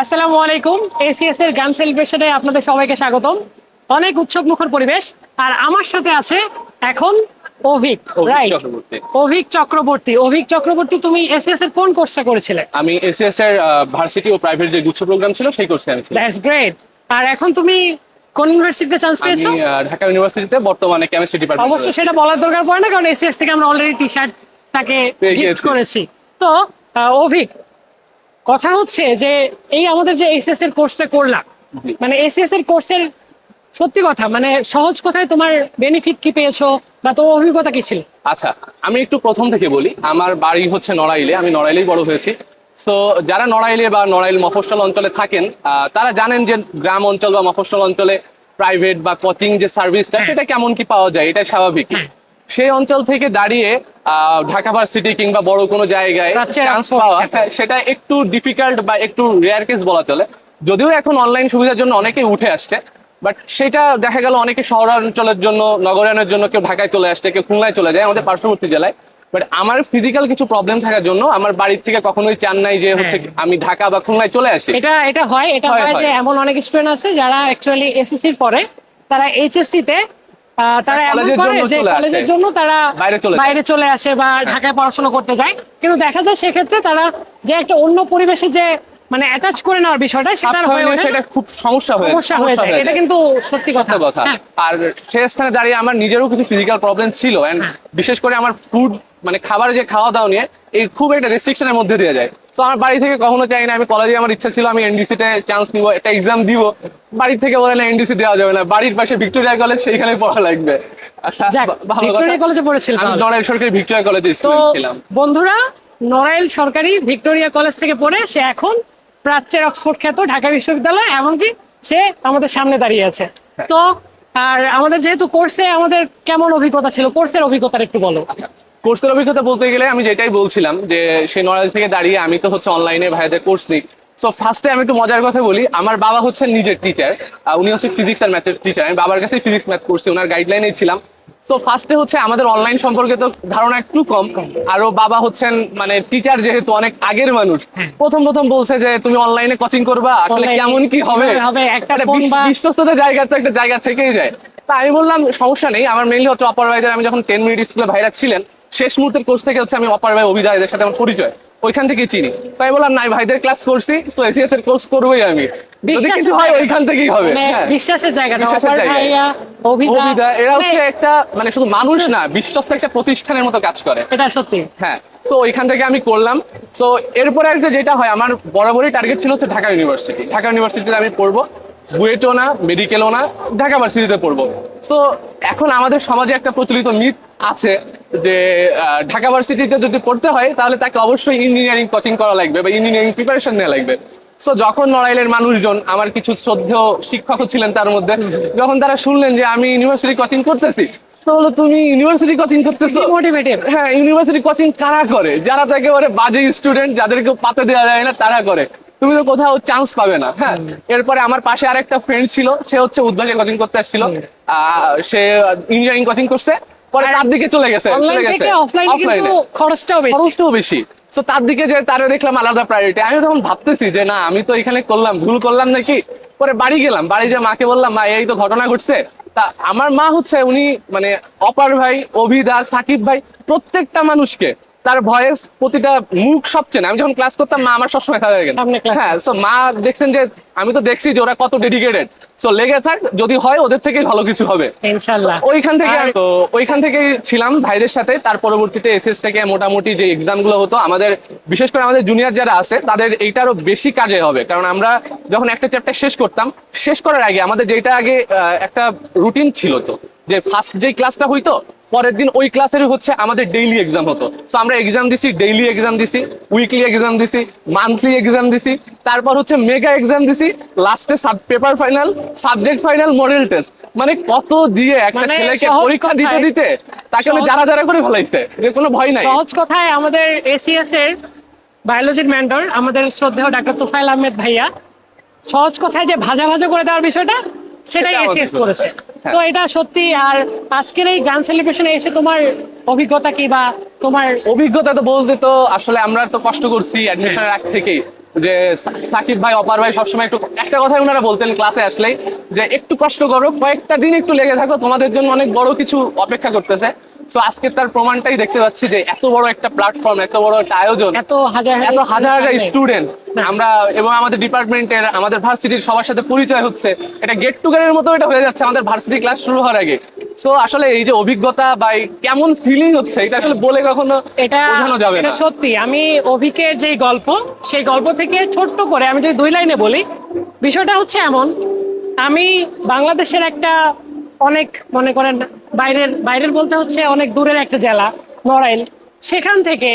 আসসালামু আলাইকুম। এসিএস এর গান সেলিব্রেশনে আপনাদের সবাইকে স্বাগতম। অনেক উৎসব মুখর পরিবেশ। আর আমার সাথে আছে এখন অভিক রাইট। অভিক চক্রবর্তী। অভিক চক্রবর্তী তুমি এসিএস এর কোন কোর্সটা করেছিলে? আমি এসএস এর ভার্সিটি ও প্রাইভেট যে গুচ্ছ প্রোগ্রাম ছিল সেই কোর্সে আমি দ্যাটস গ্রেট আর এখন তুমি কোন ইউনিভার্সিটিতে চান্স পেয়েছ? ঢাকা ইউনিভার্সিটিতে বর্তমানে কেমিস্ট্রি ডিপার্টমেন্ট অবশ্যই সেটা বলার দরকার পড়ে না কারণ এসিএস থেকে আমরা অলরেডি টি শার্ট তাকে গিফট করেছি। তো অভিক কথা হচ্ছে যে এই আমাদের যে এসএস এর কোর্সটা করলাম। মানে এসএস এর কোর্সের সত্যি কথা মানে সহজ কথায় তোমার বেনিফিট কি পেয়েছ বা তোমার অভিজ্ঞতা কি ছিল? আচ্ছা আমি একটু প্রথম থেকে বলি আমার বাড়ি হচ্ছে নড়াইলে আমি নড়াইলেই বড় হয়েছি। সো যারা নড়াইলে বা নড়াইল মফস্বল অঞ্চলে থাকেন তারা জানেন যে গ্রাম অঞ্চল বা মফস্বল অঞ্চলে প্রাইভেট বা কোচিং যে সার্ভিসটা সেটা কেমন কি পাওয়া যায় এটা স্বাভাবিক। সেই অঞ্চল থেকে দাঁড়িয়ে ঢাকা ভার্সিটি কিংবা বড় কোনো জায়গায় চান্স পাওয়া হ্যাঁ, সেটা একটু ডিফিকাল্ট বা একটু রেয়ার কেস বলা চলে। যদিও এখন অনলাইন সুবিধার জন্য অনেকেই উঠে আসছে বাট সেটা দেখা গেল অনেকে শহরাঞ্চলের জন্য নগরায়নের জন্য কেউ ঢাকায় চলে আসছে কেউ খুলনায় চলে যায় আমাদের পার্শ্ববর্তী জেলায়। বাট আমার ফিজিক্যাল কিছু প্রবলেম থাকার জন্য আমার বাড়ির থেকে কখনোই চান নাই যে হচ্ছে আমি ঢাকা বা খুলনায় চলে আসি। এটা এটা হয় এটা হয়, হয় যে এমন অনেক স্টুডেন্ট আছে যারা অ্যাকচুয়ালি এসএসসির পরে তারা এইচএসসি তে তারা এমন করে যে কলেজের জন্য তারা বাইরে চলে বাইরে চলে আসে বা ঢাকায় পড়াশোনা করতে যায়। কিন্তু দেখা যায় সেক্ষেত্রে তারা যে একটা অন্য পরিবেশে যে মানে অ্যাটাচ করে নেওয়ার বিষয়টা সেটা আর হয়ে ওঠে সেটা খুব সমস্যা হয়ে সমস্যা হয়ে যায়। এটা কিন্তু সত্যি কথা। কথা। হ্যাঁ। আর সে স্থানে দাঁড়িয়ে আমার নিজেরও কিছু ফিজিক্যাল প্রবলেম ছিল। এন্ড হ্যাঁ। বিশেষ করে আমার ফুড মানে খাবার যে খাওয়া দাওয়া নিয়ে এই খুব একটা রেস্ট্রিকশনের মধ্যে দিয়ে যায়। তো আমার বাড়ি থেকে কখনো চাই না আমি কলেজে আমার ইচ্ছা ছিল আমি এনডিসি তে চান্স নিব একটা এক্সাম দিব। বাড়ি থেকে বলে না এনডিসি দেওয়া যাবে না। বাড়ির পাশে ভিক্টোরিয়া কলেজ সেইখানে পড়া লাগবে। আচ্ছা ভিক্টোরিয়া কলেজে আমি নড়াইল সরকারি ভিক্টোরিয়া কলেজে স্টুডেন্ট ছিলাম। বন্ধুরা নড়াইল সরকারি ভিক্টোরিয়া কলেজ থেকে পড়ে সে এখন প্রাচ্যের অক্সফোর্ড খ্যাত ঢাকা বিশ্ববিদ্যালয় এমনকি সে আমাদের সামনে দাঁড়িয়ে আছে। হ্যাঁ। তো আর আমাদের যেহেতু কোর্সে আমাদের কেমন অভিজ্ঞতা ছিল কোর্সের অভিজ্ঞতা একটু বলো। কোর্সের অভিজ্ঞতা বলতে গেলে আমি যেটাই বলছিলাম যে সেই নড়াইল থেকে দাঁড়িয়ে আমি তো হচ্ছে অনলাইনে ভাইদের কোর্স নিই। সো ফার্স্টে আমি একটু মজার কথা বলি আমার বাবা হচ্ছে নিজের টিচার উনি হচ্ছে ফিজিক্স আর ম্যাথের টিচার আমি বাবার কাছে ফিজিক্স ম্যাথ করছি ওনার গাইডলাইনেই ছিলাম। সো ফার্স্টে হচ্ছে আমাদের অনলাইন সম্পর্কে তো ধারণা একটু কম আরও বাবা হচ্ছেন মানে টিচার যেহেতু অনেক আগের মানুষ প্রথম প্রথম বলছে যে তুমি অনলাইনে কোচিং করবা আসলে কেমন কি হবে? একটা বা- বিশ্বস্ততার জায়গা তো একটা জায়গা থেকেই যায়। তা আমি বললাম সমস্যা নেই আমার মেইনলি হচ্ছে অপার ভাইদের আমি যখন টেন মিনিট স্কুলে ভাইরা ছিলেন শেষ মুহূর্তের কোর্স থেকে হচ্ছে আমি অপার ভাই অভিদা এদের সাথে আমার পরিচয়। ওইখান থেকে চিনি। তাই বললাম নাই ভাইদের ক্লাস করছি তো এসিএস এর কোর্স করবোই আমি। যদি কিছু হয় ওইখান থেকেই হবে। মানে হ্যাঁ। বিশ্বাসের জায়গাটা জায়গা। অভিদা। এরা মানে হচ্ছে একটা মানে শুধু মানুষ না বিশ্বস্ত একটা প্রতিষ্ঠানের মতো কাজ করে। এটা সত্যি। হ্যাঁ। তো ওইখান থেকে আমি করলাম। তো এরপরে একটা যেটা হয় আমার বরাবরই টার্গেট ছিল হচ্ছে ঢাকা ইউনিভার্সিটি ঢাকা ইউনিভার্সিটিতে আমি পড়ব। বুয়েটও না মেডিকেলও না ঢাকা ভার্সিটিতে পড়ব। তো এখন আমাদের সমাজে একটা প্রচলিত মিথ আছে যে ঢাকা ভার্সিটিতে যদি পড়তে হয় তাহলে তাকে অবশ্যই ইঞ্জিনিয়ারিং কোচিং করা লাগবে বা ইঞ্জিনিয়ারিং প্রিপারেশন নেওয়া লাগবে। সো যখন নড়াইলের মানুষজন আমার কিছু শ্রদ্ধেয় শিক্ষকও ছিলেন তার মধ্যে যখন তারা শুনলেন যে আমি ইউনিভার্সিটি কোচিং করতেছি তো বলল তুমি ইউনিভার্সিটি কোচিং করতেছো? মোটিভেটেড হ্যাঁ ইউনিভার্সিটি কোচিং কারা করে? যারা তো একেবারে বাজে স্টুডেন্ট যাদেরকে পাতে দেওয়া যায় না তারা করে। তুমি তো কোথাও চান্স পাবে না হ্যাঁ? এরপরে আমার পাশে আরেকটা ফ্রেন্ড ছিল সে হচ্ছে উদ্ভাসে কোচিং করতে আসছিল। আহ, সে ইঞ্জিনিয়ারিং কোচিং করছে। পরে তার দিকে চলে গেছে চলে গেছে। অফলাইনে খরচটাও বেশি। খরচটাও বেশি। তো তার দিকে যে তারা দেখলাম আলাদা প্রায়োরিটি আমি তখন ভাবতেছি যে না আমি তো এখানে করলাম ভুল করলাম নাকি? পরে বাড়ি গেলাম বাড়ি যে মাকে বললাম মা এই তো ঘটনা ঘটছে। তা আমার মা হচ্ছে উনি মানে অপার ভাই অভিদা সাকিব ভাই প্রত্যেকটা মানুষকে তার ভয়েস প্রতিটা মুখ সব চেনে। আমি যখন ক্লাস করতাম মা আমার সবসময় থাকে হ্যাঁ তো মা দেখছেন যে আমি তো দেখছি যে ওরা কত ডেডিকেটেড সো লেগে থাক যদি হয় ওদের থেকে ভালো কিছু হবে। ওইখান থেকে তো ওইখান থেকে ছিলাম ভাইদের সাথে। তার পরবর্তীতে এসএস থেকে মোটামুটি যে এক্সামগুলো হতো আমাদের বিশেষ করে আমাদের জুনিয়র যারা আছে তাদের এইটারও বেশি কাজে হবে। কারণ আমরা যখন একটা চ্যাপ্টার শেষ করতাম শেষ করার আগে আমাদের যেটা আগে একটা রুটিন ছিল তো যে ফার্স্ট যে ক্লাসটা হইতো পরের দিন ওই ক্লাসেরই হচ্ছে আমাদের ডেইলি এক্সাম হতো। তো আমরা এক্সাম দিছি ডেইলি এক্সাম দিছি উইকলি এক্সাম দিছি মান্থলি এক্সাম দিছি তারপর হচ্ছে মেগা এক্সাম দিছি লাস্টে sub paper final subject final model test মানে কত দিয়ে একটা মানে ছেলেকে পরীক্ষা দিতে দিতে তাকে আমি যারা যারা করে ফেলাইছে যে কোনো ভয় নাই। সহজ কথায় আমাদের এসিএস এর বায়োলজির মেন্টর আমাদের শ্রদ্ধেয় ডাক্তার তুফাইল আহমেদ ভাইয়া সহজ কথায় যে ভাজা ভাজা করে দেওয়ার বিষয়টা সেটাই এসিএস করেছে। হ্যাঁ। তো এটা সত্যি আর আজকের এই গান সেলিব্রেশনে এসে তোমার অভিজ্ঞতা কি বা তোমার অভিজ্ঞতা তো বলতে তো আসলে আমরা তো কষ্ট করছি অ্যাডমিশনের আগ থেকেই। যে সাকিব ভাই অপার ভাই সবসময় একটু একটা কথাই ওনারা বলতেন ক্লাসে আসলেই যে একটু কষ্ট করো কয়েকটা দিন একটু লেগে থাকো তোমাদের জন্য অনেক বড় কিছু অপেক্ষা করতেছে। তো আজকে তার প্রমাণটাই দেখতে পাচ্ছি যে এত বড় একটা প্ল্যাটফর্ম এত বড় একটা আয়োজন এত হাজার এত হাজার হাজার স্টুডেন্ট আমরা এবং আমাদের ডিপার্টমেন্টের আমাদের ভার্সিটির সবার সাথে পরিচয় হচ্ছে। এটা গেট টুগেদারের মতো এটা হয়ে যাচ্ছে। আমাদের ভার্সিটি ক্লাস শুরু হওয়ার আগে। সো আসলে এই যে অভিজ্ঞতা বা কেমন ফিলিং হচ্ছে এটা আসলে বলে কখনো এটা বোঝানো যাবে না। সত্যি আমি অভিকের যে গল্প সেই গল্প থেকে ছোট্ট করে আমি যদি দুই লাইনে বলি বিষয়টা হচ্ছে এমন আমি বাংলাদেশের একটা অনেক মনে করেন বাইরের বাইরের বলতে হচ্ছে অনেক দূরের একটা জেলা, নড়াইল। সেখান থেকে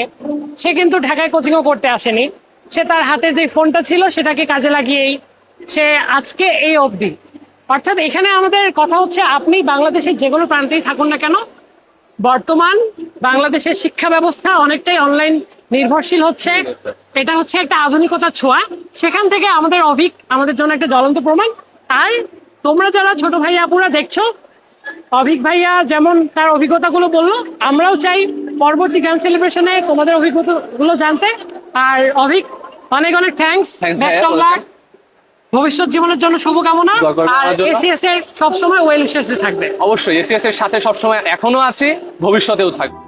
সে কিন্তু ঢাকায় কোচিংও করতে আসেনি। সে তার হাতের যে ফোনটা ছিল, সেটাকে কাজে লাগিয়েই সে আজকে এই অবধি। অর্থাৎ এখানে আমাদের কথা হচ্ছে, আপনি বাংলাদেশের যে কোনো প্রান্তেই থাকুন না কেন, বর্তমান বাংলাদেশের শিক্ষা ব্যবস্থা অনেকটাই অনলাইন নির্ভরশীল হচ্ছে। এটা হচ্ছে একটা আধুনিকতার ছোঁয়া। সেখান থেকে আমাদের অভিক আমাদের জন্য একটা জ্বলন্ত প্রমাণ। আর তোমরা যারা ছোট ভাইয়া আপুরা দেখছ অভিক ভাইয়া যেমন তার অভিজ্ঞতাগুলো বলল আমরাও চাই পরবর্তী গান সেলিব্রেশনে তোমাদের অভিজ্ঞতাগুলো জানতে। আর অভিক অনেক অনেক thanks Thanks best of luck ভবিষ্যৎ জীবনের জন্য শুভকামনা। আর এসিএস এর সবসময় ওয়েল উইশেস থাকবে। অবশ্যই এসিএস এর সাথে সবসময় এখনও আছে ভবিষ্যতেও থাকবে।